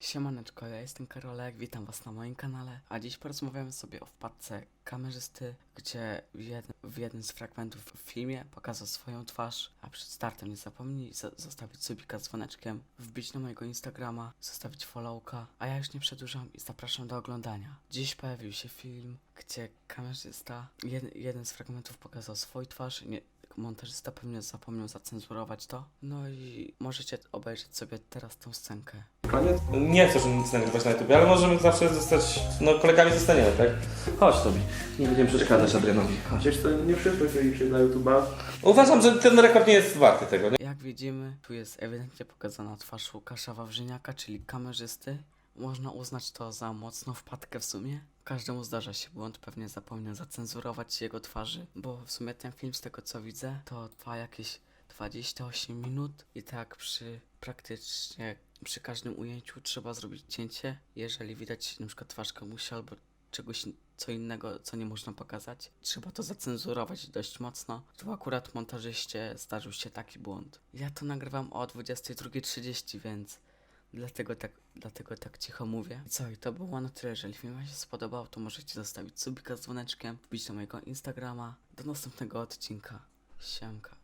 Siemaneczko, ja jestem Karolek, witam was na moim kanale, a dziś porozmawiamy sobie o wpadce kamerzysty, gdzie w, jednym w jednym z fragmentów w filmie pokazał swoją twarz, a przed startem nie zapomnij za- zostawić subika dzwoneczkiem, wbić na mojego Instagrama, zostawić followka, a ja już nie przedłużam i zapraszam do oglądania. Dziś pojawił się film, gdzie kamerzysta, jed, jeden z fragmentów pokazał swoją twarz, nie, montażysta pewnie zapomniał zacenzurować to, no i możecie obejrzeć sobie teraz tą scenkę. Koniec? Nie chcesz nic nagrywać na YouTube, ale możemy zawsze zostać, no kolegami zostaniemy, tak? Chodź Tobi, nie będziemy przeszkadzać Adrianowi, chodź. Wiesz co, nie przyszło się liczyć na YouTube'a. Uważam, że ten rekord nie jest warty tego, nie? Jak widzimy, tu jest ewidentnie pokazana twarz Łukasza Wawrzyniaka, czyli kamerzysty. Można uznać to za mocną wpadkę w sumie. Każdemu zdarza się błąd, pewnie zapomniał zacenzurować jego twarzy, bo w sumie ten film z tego co widzę to trwa jakieś 28 minut i tak przy praktycznie przy każdym ujęciu trzeba zrobić cięcie, jeżeli widać przykład twarz komuś albo czegoś co innego, co nie można pokazać. Trzeba to zacenzurować dość mocno. Tu akurat montażyście zdarzył się taki błąd. Ja to nagrywam o 22.30, więc dlatego tak, dlatego tak cicho mówię. Co, i to było na tyle. Jeżeli film wam się spodobał, to możecie zostawić subika z dzwoneczkiem, wbić na mojego Instagrama. Do następnego odcinka. Siemka.